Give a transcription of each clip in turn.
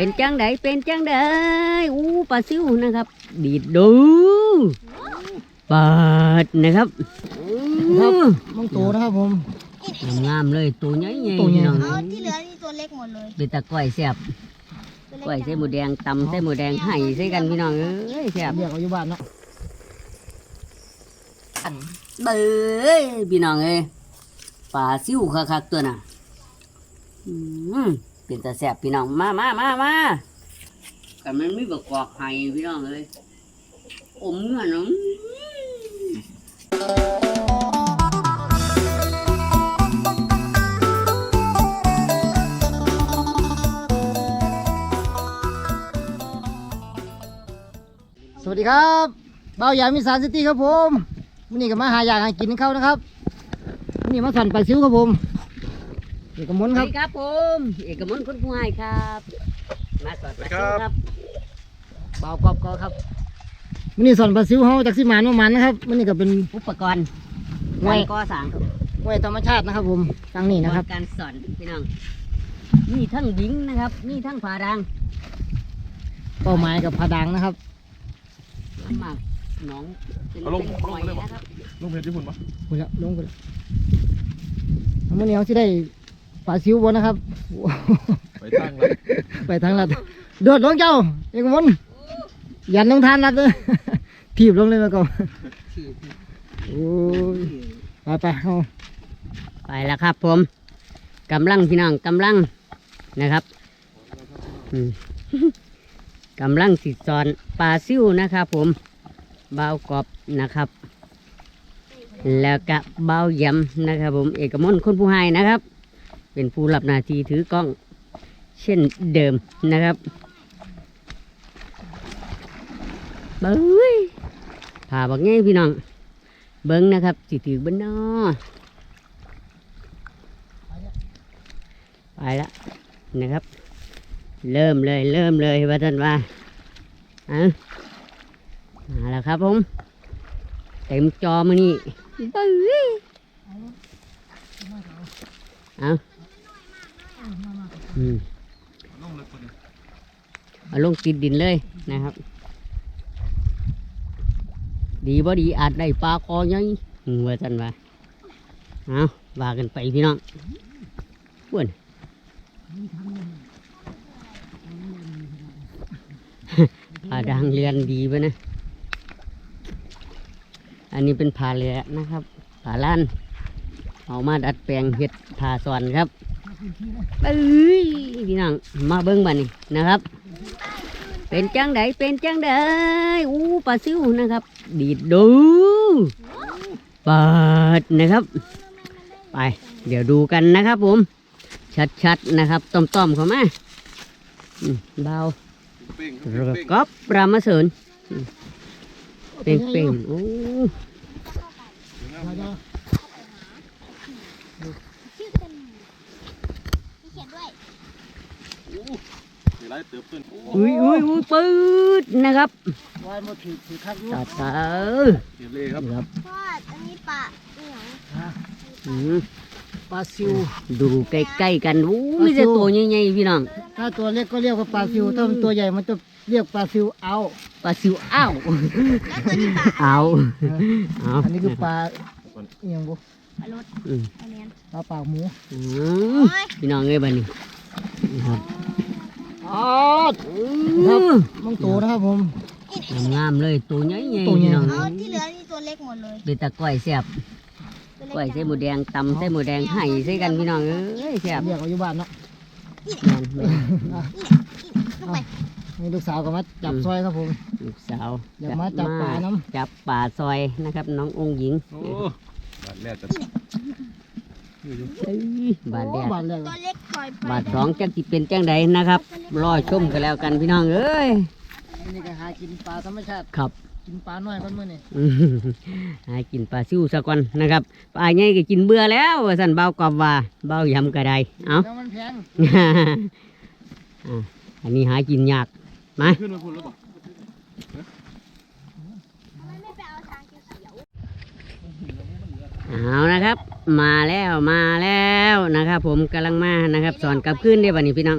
เป็นจังไดเป็นจังไดอู้ปลาซิวนะครับ ดีดดูเปิดนะครับครับอู้มังโตนะครับผมงามๆเลยตัวใหญ่ๆตัวใหญ่พี่น้องเอาที่เหลือนี่ตัวเล็กหมดเลยเป็นตะก้อยแซ่บตัวเล็ก้อยใส่หมูแดงตำใส่หมูแดงไห้ใส่กันพี่น้องเอ้ยแซ่บเรียกเอาอยู่บ้านเนาะเบ้ยพี่น้องเอ้ยปลาซิวคักๆตัวน่ะอืม เป็นตาแซ่บพี่น้องมามามามากันมันไม่บอกกอกไห้พี่น้องเอ้ยอมเงินน้องสวัสดีครับเบาใหญ่มิสานซิตี้ครับผมวันนี้ก็มาหาอยากหากินเขานะครับวันนี้มาสั่นปลาซิวครับผม เอกมลสควัรัสบดีครับผม เอกมลคุณผู้ให้ครับ มาสอดปลาซิวครับเบากรอบก็ครับวันนี้สั่นปลาซิวเขาจากสิมานมามันนะครับวันนี้ก็เป็นอุปกรณ์ไว้การก่อสร้างครับไว้ธรรมชาตินะครับ ผมทางนี้นะครับ การสอนพี่น้อง มีทั้งหญิงนะครับมีทั้งผาดังเป้าหมายกับผาดังนะครับ น้ำหมากหน้องเป็นเอาลงเป็นเอาลงหอยเลยบ่นะครับ ลูกเพชรญี่ปุ่นปะ คุณละลงกันวันนี้เขาจะได้ปลาซิวบนนะครับ ไปตั้งแล้วไปทางลัดโดดลงเจ้าเอกมลยันลงทานลัดเลยถีบลงเลยมาก่อนโอ้ยไปไปเอาไปแล้วครับ ผมกำลังพี่น้องกำลังนะครับอืมกำลังสิสอนปลาซิวนะครับ ผมเบาวกรอบนะครับ แล้วก็เบาวยำนะครับ ผมเอกมลคนผู้ให้นะครับ เป็นผู้รับหน้าที่ถือกล้องเช่นเดิมนะครับเบ้ยผ่าบักไงพี่น้อง เบิ้งนะครับสิถือบิ้นนอไปละนะครับ เริ่มเลยเริ่มเลยว่าท่านว่าอามาแล้วครับผมเต็มจอมานี่เบ้ยเอา อืมเอาลงติดดินเลยนะครับ ดีบ่ดีอาจได้ปลาคอใหญ่อืมว่าจันว่าเอาว่ากันไปพี่น้องอ้วนผาดังเรียนดีไปนะ อันนี้เป็นผาเรือนะครับผาล้าน เอามาดัดแปลงเห็ดผาสอนครับ เอ้ยพี่น้องมาเบิ้งบันนี้นะครับ เป็นจังไดเป็นจังไดอู้ปลาซิวนะครับ ดีดดูเปิดนะครับ ไป เดี๋ยวดูกันนะครับผม ชัดๆนะครับต้อมๆเข้ามาเบาเป้งระกอบปรามาเสริญเป่งเป่งๆโอ้เต็มมีเขียนด้วย มีไรเติบขึ้นอุ้ยอุ้ยอุ้ยปืดนะครับวายหมดถือถือคักอยู่ตาตาเขียนเลยครับครับพ่ออันนี้ปะนี่หรออืมปลาซิวดูใกล้ๆกันอู้มีแต่ตัวใหญ่ๆพี่น้องถ้าตัวเล็กก็เรียกว่าปลาซิวถ้ามันตัวใหญ่มันจะเรียกปลาซิวเอาปลาซิวอ้าวแล้วตัวนี้ปะเอาเอาอันนี้คือปลาเอียงบุปลารถอืมอันนี้ปลาปากหมูอืมพี่น้องเอ้ยบัดนี้ครับ อ๋ออืครับมมังโตนะครับผมงามๆเลยตัวใหญ่ๆตัวใหญ่พี่น้องเอาที่เหลือนี่ตัวเล็กหมดเลยเป็นตะก้อยแซ่บตัวก้อยเล็กใส่หมูแดงตำใส่หมูแดงไห้ใส่กันพี่น้องเอ้ยแซ่บเรียกเอาอยู่บ้านเนาะแม่นแม่นลงไปนี่ลูกสาวก็มาจับซอยครับผมลูกสาวอย่ามาจับปลาน้ำจับป่าซอยนะครับ น้ององค์หญิงโอ้บาดแรกจะเอ้ย บาทแรกบาทแรกตัวเล็กปล่อยไปบาทสองจังสิเป็นจังใดนะครับรอชมกันแล้วกันพี่น้องเอ้ยนี่ก็หากินปลาธรรมชาติครับกินปลาน้อยก้อนมือนี่อืมหากินปลาซิวสักวันนะครับปลาใหญ่ก็กินเบื่อแล้วว่าสั่นเบากอบว่าเบายำก็ได้เอาแล้วมันแพงอะอันนี้หากินยากมาขึ้นมาพุ่นแล้วป่ะ ไม่ไปเอาทางเขียว เอานะครับ มาแล้วมาแล้วนะครับ ผมกำลังมานะครับ สอนกลับขึ้นได้บัดนี้พี่น้อง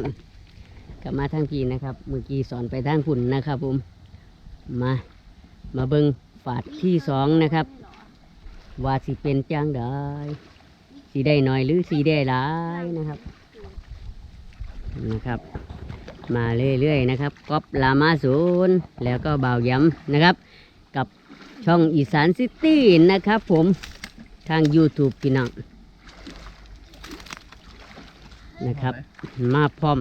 กลับมาทางพี่นะครับ เมื่อกี้สอนไปทางฝุ่นนะครับ ผมมามาเบิงฝาดที่สองนะครับ ว่าสิเป็นจังได้สีได้หน่อยหรือสีได้หลายนะครับนะครับ มาเรื่อยๆนะครับก๊อปลามาศูนย์แล้วก็บ่าวย้ำนะครับ กับช่องอีสานซิตี้นะครับ ผม ทาง YouTube พี่น้องนะครับ มาพร้อม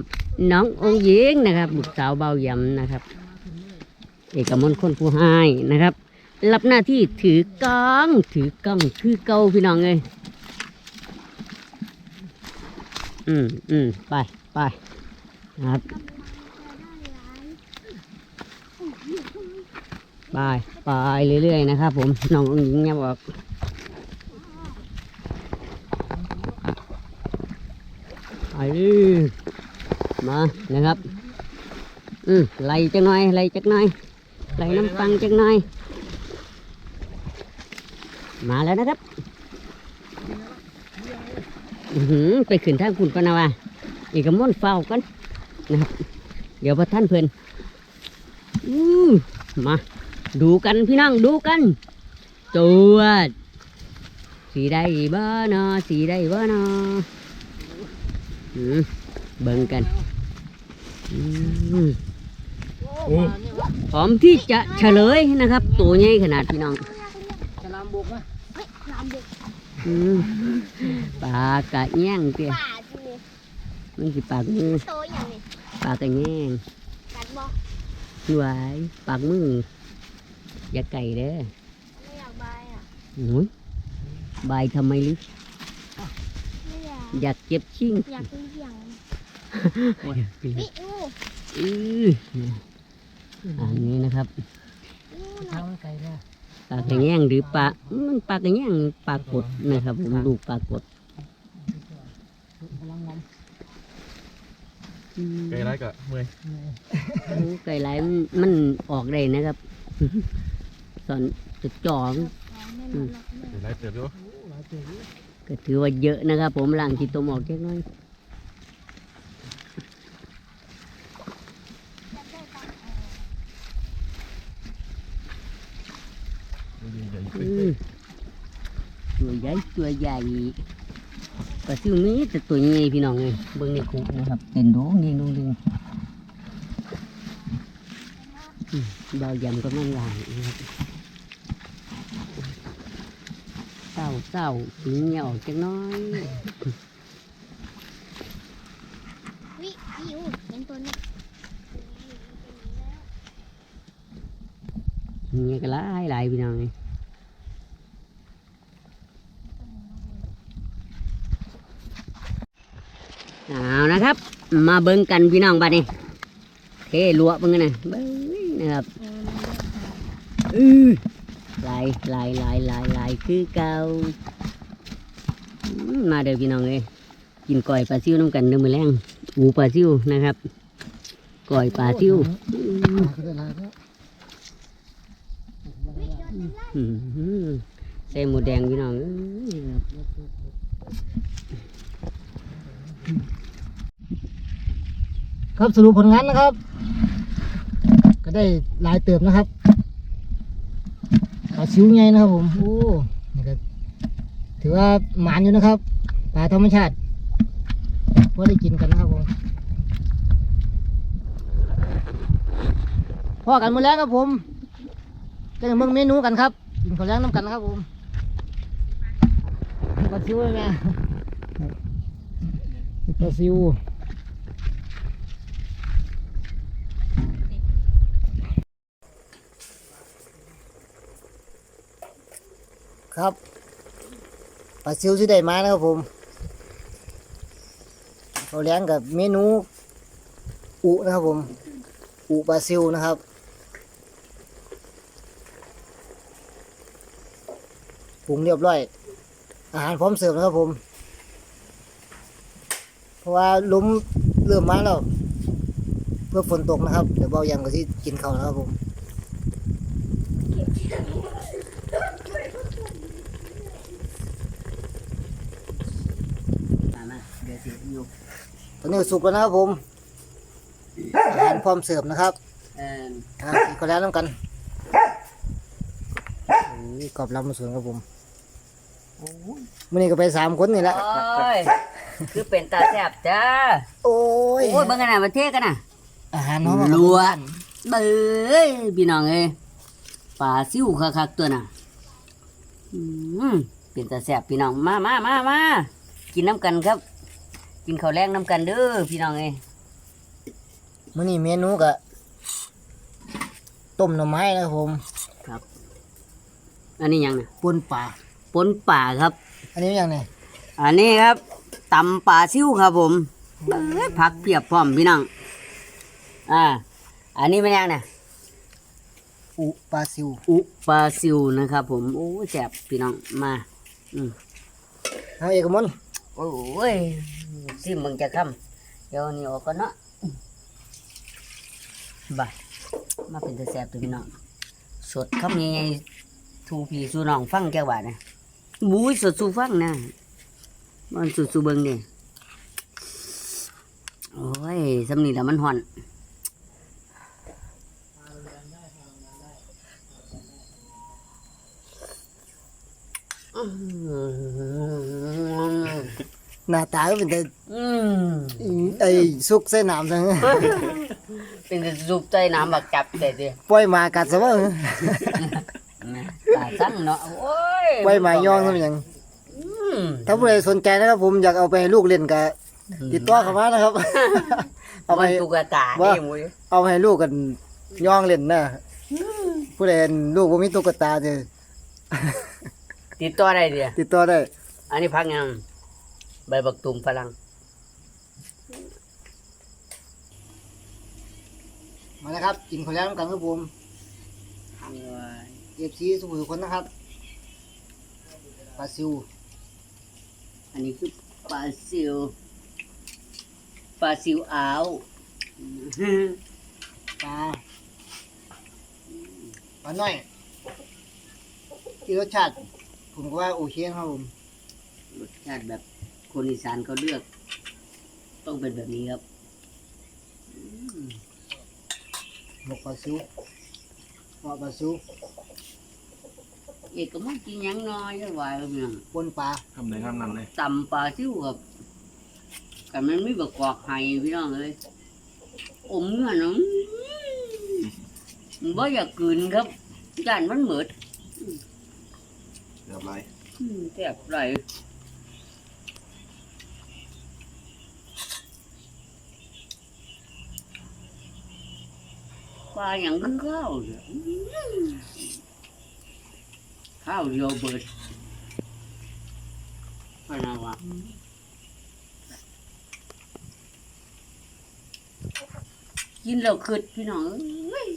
น้ององค์หญิงนะครับบุตรสาวเบาย้ำนะครับ เอกมลคนผู้ให้นะครับ รับหน้าที่ถือกล้อง ถือกล้องคือเก่าพี่น้องเลยอืมอืมไปไปนะครับไปไปเรื่อยๆนะครับ ผมน้ององค์หญิงเนี่ยบอก ไปเลยมานะครับ อืมไล่จักหน่อยไล่จักหน่อยไล่น้ำฟังจักหน่อย มาแล้วนะครับอือหือไปขึ้นทางคุณปะนาวาอีกกระม่วนเฝ้ากันนะครับ เดี๋ยวพระท่านเพื่อนอือมาดูกันพี่น้องดูกันจวดสีได้บ้านอสีได้บ้านอ เบิ่งกันอืมพร้อมที่จะเฉลยนะครับ ตัวใหญ่ขนาดพี่น้องจะลามบุกไหมเฮ้ยลามเด็กอืมปลากระแยงเตี้ยป่าจริงเลยมันสิปากมือโตอย่างนี้ปลากระแยงกัดบอกไว้ปากมืออย่าไก่เด้อไม่อยากบายอะโอ้ยบายทำไมลึกไม่ อยากอยากเจ็บชิ่งอยากเป็นอย่างโอ้ยนี่อู้อื้ออันนี้นะครับอู้หน่อยทางไกลนะปลากระแยงหรือปลามันปลากระแยงปลากดนะครับผมดูปลากดกำลังงอมอืมไกลไรกะเมื่อยโอ้ไก่ไหลายมันมันออกได้นะครับสอนจะจ่องไม่หมดหรอกไม่ไกลไรเติบอยู่หลายเจอ ก็ถือว่าเยอะนะครับ ผมล่างที่ตมออกแค่น้อยใหญ่อืมตัวใหญ่ตัวใหญ่ปลาซิวมีแต่ตัวใหญ่พี่น้องเลยเบิ่งในคุกนะครับเต็นดูนี่ดูดิอืมดาวยำก็มันหลายนะครับเศ ร้าเศร้าสีเหนียวจังน้อยวิพี่อู้เห็นตัวนี้นี่ก็หลายหลายพี่น้องเลยเอานะครับ มาเบิ่งกันพี่น้องบัดนี้เทลัวเบิ่งกันนะเบิ่งนะครับอือ ลายลายลายลายลายคือเก่าอืมมาเด้อพี่น้องเลยกินก้อยปลาซิวน้ำกันเด้อมือแรงอูปลาซิวนะครับก้อยปลาซิวอืมก็ได้หลายแล้วอื้อหือใส่หมูแดงพี่น้องเอ้ยครับครับสรุปผลงานนะครับ ก็ได้หลายเติบนะครับปลาชิวไงนะครับผมโอ้นี่ก็ถือว่าหมานอยู่นะครับปลาธรรมชาติพอได้กินกันนะครับผมพอกันหมดแล้วครับผมจะเมืองเมนูกันครับกินข้าวแล้งน้ำกันนะครับผมปลาซิวไงปลาซิว ครับปลาซิวที่ได้มานะครับผมเขาเลี้ยงกับเมนูอุนะครับผม อุปลาซิวนะครับปรุงเรียบร้อย อาหารพร้อมเสิร์ฟนะครับผม เพราะว่าล้มเริ่มมาแล้วเพื่อฝนตกนะครับ เดี๋ยวเบายังก็ที่กินเขานะครับผม ตามมาเดี๋ยวสิอยู่ตอนนี้สุกแล้วนะครับผมอาหารพร้อมเสิร์ฟนะครับเอออ่ากินข้าวแล้วน้ำกันอุ้ยกรอบลำมาสวนครับผมมื่อนี้ก็ไปสามคนนี่แหละโอ้ยคือเป็นตาแซ่บจ้าโอ้ยโอ้ยเบิ่งกันน่ะประเทศกันน่ะอาหารน้องรัวเบ้ยพี่น้องเอ้ยปลาซิวคักๆตัวน่ะอืมเป็นตาแซ่บพี่น้องมามามามากินน้ำกันครับ กินข้าวแรงน้ำกันเด้อพี่น้องเอ้ยมื่อนี้เมนูก็ต้มหน่อไม้นะครับผมอันนี้หยังน่ะปนปลาปนป่าครับ อันนี้ยังไงอันนี้ครับตำปลาซิวครับผมเอ้ยผักเพียบพร้อมพี่น้องอ่า อันนี้เป็นยังน่ะ อุปลาซิวอุปลาซิวนะครับผมโอ้ยแซ่บพี่น้องมา อืมเอาเอกมลโอ้ย ซิมมึงจะคำเดี๋ยวนี้ออกก่อนเนาะบายมาเป็นตาแสบตัวพี่น้องสดคำยังไงทูพีสูน้องฟังแก้วบาทนะบุ้ยสดสูฟังนะมันสดสูเบิงนี่โอ้ยสำนีแล้วมันห่อนอื้อหือ หน้า ตาก็เป็นแต่อืมไอ้สุกใส่น้ำจังเป็นแต่สูบใจน้ำบักจับแต่เดียวปล่อยหมากัดซะว่าตาตั้งเนาะโอ้ยปล่อยหมาย่องซะเป็นหยังอืมถ้าผู้ใดสนใจนะครับ ผมอยากเอาไปให้ลูกเล่นก็ติดต่อเข้ามานะครับ เอาไป มันตุ๊กตาว่านี่มุ้ยเอาไปให้ลูกกันย่องเล่นนะผู้ใดลูกบ่มีตุ๊กตาจะติดต่อได้เดียวติดต่อได้ อันนี้พักยัง ใบบักตุ่มฝรั่งมาแล้วครับ กินข้าวแล้วน้ำกันครับผมเอฟซีสุขุมทุกคนนะครับปลาซิว อันนี้คือปลาซิวปลาซิวอาวปลาปลาน้อยที่รสชาติ ผมก็ว่าโอเคครับผมรสชาติแบบ คนอีสานเขาเลือก ต้องเป็นแบบนี้ครับหมกปลาซิวหมกปลาซิวเอกก็มันกินหยังน้อยก็ว่าเมืองปนปลาทำไหนทำนั่นเลยตำปลาซิวกับกันมันไม่บอกกอกไห้พี่น้องเลยอมเงื่อนเนาะมันบ่อยากกลืนครับจานมันเหมิดเรียบร้อยอืมแซ่บไร ปลาอย่างคือข้าวข้าวเดียวเบิดพะนาวะกินแล้วคืดพี่น้องเอ้ย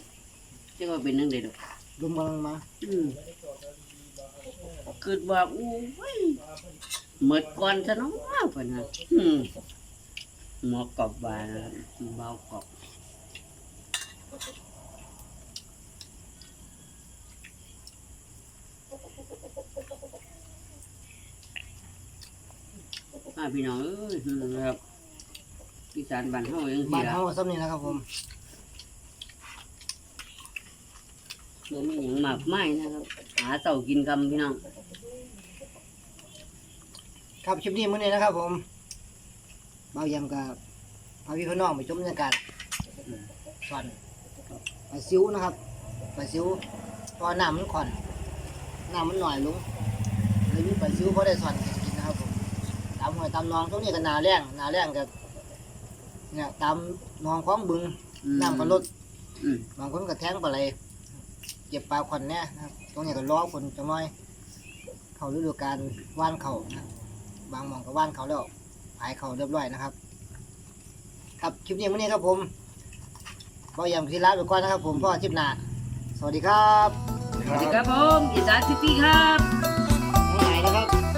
จะว่าเป็นนังเด็ดอกลมกำลังมาคืดว่าอู้ยหมิดก่อนซะน้องเพิ่นน่ะหมอกรอบบาเบากอบ พี่น้องเอ้ยนะครับอีสานบ้านเฮาจังบ้าซี่นล่ะเฮาซ้ำนี่นะครับผมบ่มีหยังมากมายนะครับหาเต่ากินกำพี่น้องครับคลิปนี้มื้อนี้นะครับ ผมเบาเยำกับพาพี่พี่น้องไปชมบรรยากาศสอนปลาซิวนะครับปลาซิวเพอน้ำมันขอนน้ำมันหน่อยลงเลยมีปลาซิวพอได้สอนกินนะครับผม ตามหอยตามหนองตรงนี้ก็นาแรงนาแรงกับเนี่ยตามหนองคลองบึงอืมน้ำก็ลดอืมบางคนก็แทงปลาไหลเก็บปลาขวัญเนี่ยนะครับตรงนี้ก็ล้อคนจังน้อย เขาฤดูการว่านเขานะครับบางหมองก็ว่านเขาแล้วหายเขาเรียบร้อยนะครับ ครับคลิปนี้วันนี้ครับผมก็ยังที่ลาไปก่อนนะครับ ผมพ่อคลิปหน้าสวัสดีครับ สวัสดีครับผมอีสานซิตี้ครับไหนนะครับ